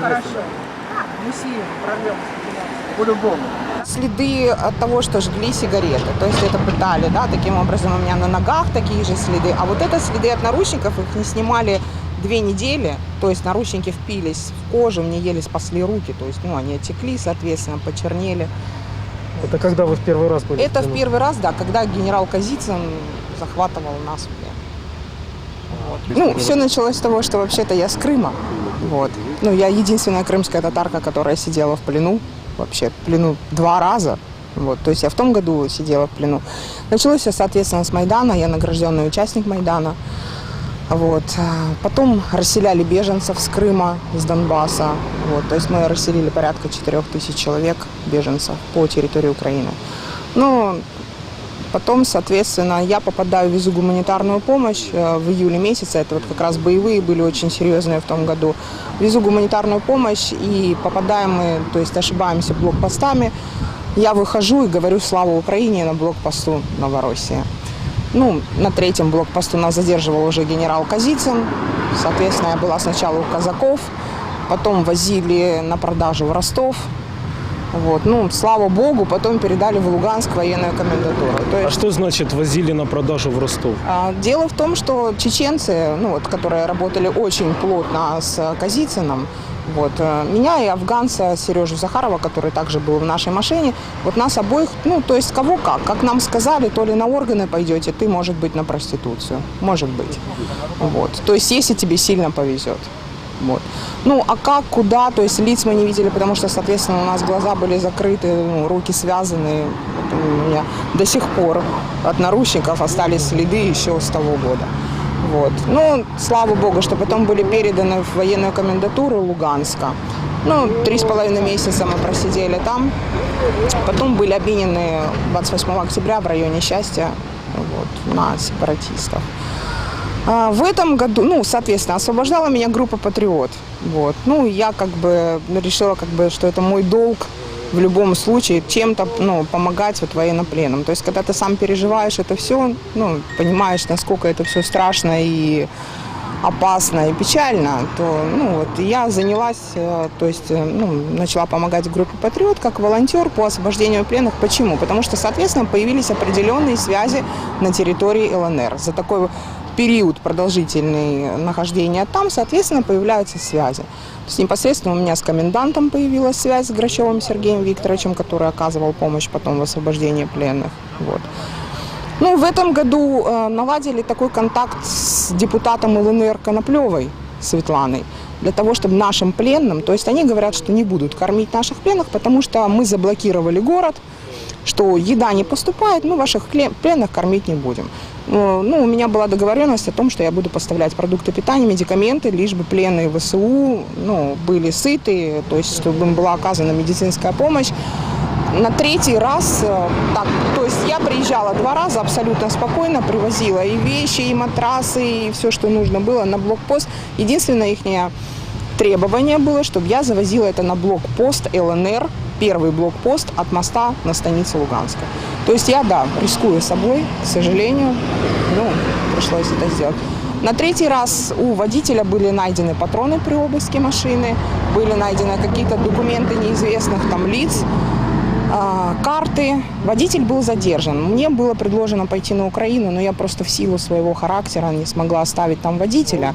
Хорошо. Мы сильно прорвемся. По-любому. Следы от того, что жгли сигареты, то есть это пытали, да, таким образом у меня на ногах такие же следы. А вот это следы от наручников, их не снимали две недели, то есть наручники впились в кожу, мне еле спасли руки, то есть, ну, они отекли, соответственно, почернели. Это когда вы в первый раз были? Это в первый раз, да, когда генерал Казицын захватывал нас. Вот. Ну, все началось с того, что вообще-то я с Крыма. Вот. Ну, я единственная крымская татарка, которая сидела в плену. Вообще, в плену два раза. Вот. То есть я в том году сидела в плену. Началось все, соответственно, с Майдана. Я награжденный участник Майдана. Вот. А Потом расселяли беженцев с Крыма, с Донбасса. Вот. То есть мы расселили порядка 4 тысяч человек беженцев по территории Украины. Ну, Потом, соответственно, я попадаю, везу гуманитарную помощь э, в июле месяце. Это вот как раз боевые были очень серьезные в том году. Везу гуманитарную помощь и попадаем мы, то есть ошибаемся блокпостами. Я выхожу и говорю «Слава Украине» на блокпосту Новороссия. Ну, на третьем блокпосту нас задерживал уже генерал Казицын. Соответственно, я была сначала у казаков, потом возили на продажу в Ростов. Вот. Ну, слава богу, потом передали в Луганск военную комендатуру. То А есть, что значит возили на продажу в Ростов? а, Дело в том, что чеченцы, ну, вот, которые работали очень плотно с Казицыным, вот, э, меня и афганца Сережу Захарова, который также был в нашей машине, вот нас обоих, ну, то есть кого как. Как нам сказали, то ли на органы пойдете, ты, может быть, на проституцию. Может быть. Вот. То есть если тебе сильно повезет. Вот. Ну, а как, куда, то есть лиц мы не видели, потому что, соответственно, у нас глаза были закрыты, ну, руки связаны. Вот у меня до сих пор от наручников остались следы еще с того года. Вот. Ну, слава богу, что потом были переданы в военную комендатуру Луганска. Ну, три с половиной месяца мы просидели там. Потом были обменены 28 октября в районе Счастья вот, на сепаратистов. А, В этом году, ну, соответственно, освобождала меня группа «Патриот». Вот. Ну, я как бы решила, как бы, что это мой долг в любом случае чем-то ну, помогать вот военнопленным. То есть, когда ты сам переживаешь это все, ну, понимаешь, насколько это все страшно и опасно и печально, то ну, вот, я занялась, э, то есть э, ну, начала помогать группе «Патриот» как волонтер по освобождению пленных. Почему? Потому что, соответственно, появились определенные связи на территории ЛНР. За такой период продолжительный нахождения там, соответственно, появляются связи. То есть непосредственно у меня с комендантом появилась связь с Грачевым Сергеем Викторовичем, который оказывал помощь потом в освобождении пленных. Вот. Ну, в этом году э, наладили такой контакт с депутатом ЛНР Коноплевой Светланой для того, чтобы нашим пленным, то есть они говорят, что не будут кормить наших пленных, потому что мы заблокировали город, что еда не поступает, мы ваших пленных кормить не будем. Ну, у меня была договоренность о том, что я буду поставлять продукты питания, медикаменты, лишь бы пленные ВСУ ну, были сыты, то есть чтобы им была оказана медицинская помощь. На третий раз, э, так, то есть я приезжала два раза абсолютно спокойно, привозила и вещи, и матрасы, и все, что нужно было на блокпост. Единственное их требование было, чтобы я завозила это на блокпост ЛНР, первый блокпост от моста на станицу Луганска. То есть я, да, рискую собой, к сожалению, ну, пришлось это сделать. На третий раз у водителя были найдены патроны при обыске машины, были найдены какие-то документы неизвестных там лиц, а, карты. Водитель был задержан. Мне было предложено пойти на Украину, но я просто в силу своего характера не смогла оставить там водителя,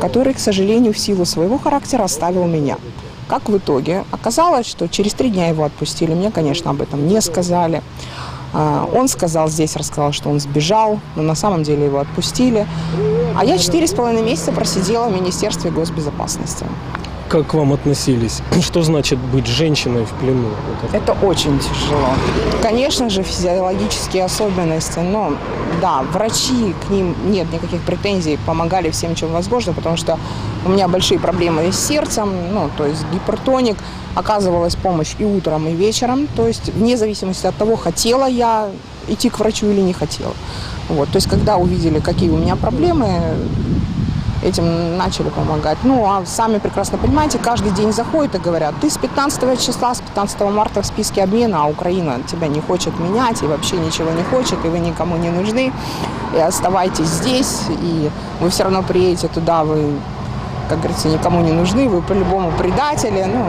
который, к сожалению, в силу своего характера оставил меня. Как в итоге? Оказалось, что через три дня его отпустили. Мне, конечно, об этом не сказали. А, Он сказал здесь, рассказал, что он сбежал, но на самом деле его отпустили. А я четыре с половиной месяца просидела в Министерстве госбезопасности. Как к вам относились? Что значит быть женщиной в плену? Это очень тяжело. Конечно же, физиологические особенности, но да, врачи, к ним нет никаких претензий, помогали всем, чем возможно, потому что у меня большие проблемы с сердцем, ну, то есть гипертоник, оказывалась помощь и утром, и вечером, то есть вне зависимости от того, хотела я идти к врачу или не хотела. Вот, то есть когда увидели, какие у меня проблемы, этим начали помогать. Ну, а сами прекрасно понимаете, каждый день заходят и говорят, ты с 15 числа, с 15 марта в списке обмена, а Украина тебя не хочет менять и вообще ничего не хочет, и вы никому не нужны, и оставайтесь здесь, и вы все равно приедете туда, вы как говорится, никому не нужны, вы по-любому предатели. Ну,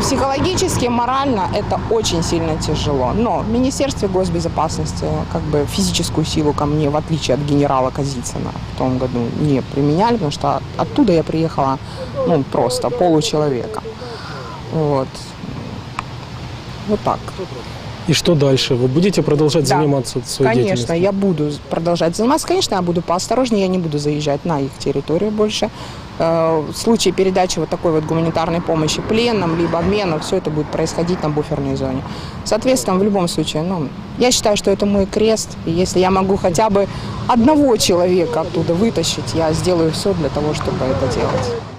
психологически, морально это очень сильно тяжело. Но в Министерстве госбезопасности как бы физическую силу ко мне, в отличие от генерала Казицына, в том году не применяли, потому что оттуда я приехала ну, просто получеловека. Вот. Вот так. И что дальше? Вы будете продолжать Да. заниматься своей Конечно, я буду продолжать заниматься. Конечно, я буду поосторожнее, я не буду заезжать на их территорию больше. Э, В случае передачи вот такой вот гуманитарной помощи пленным, либо обмена, все это будет происходить на буферной зоне. Соответственно, в любом случае, ну, я считаю, что это мой крест. И если я могу хотя бы одного человека оттуда вытащить, я сделаю все для того, чтобы это делать.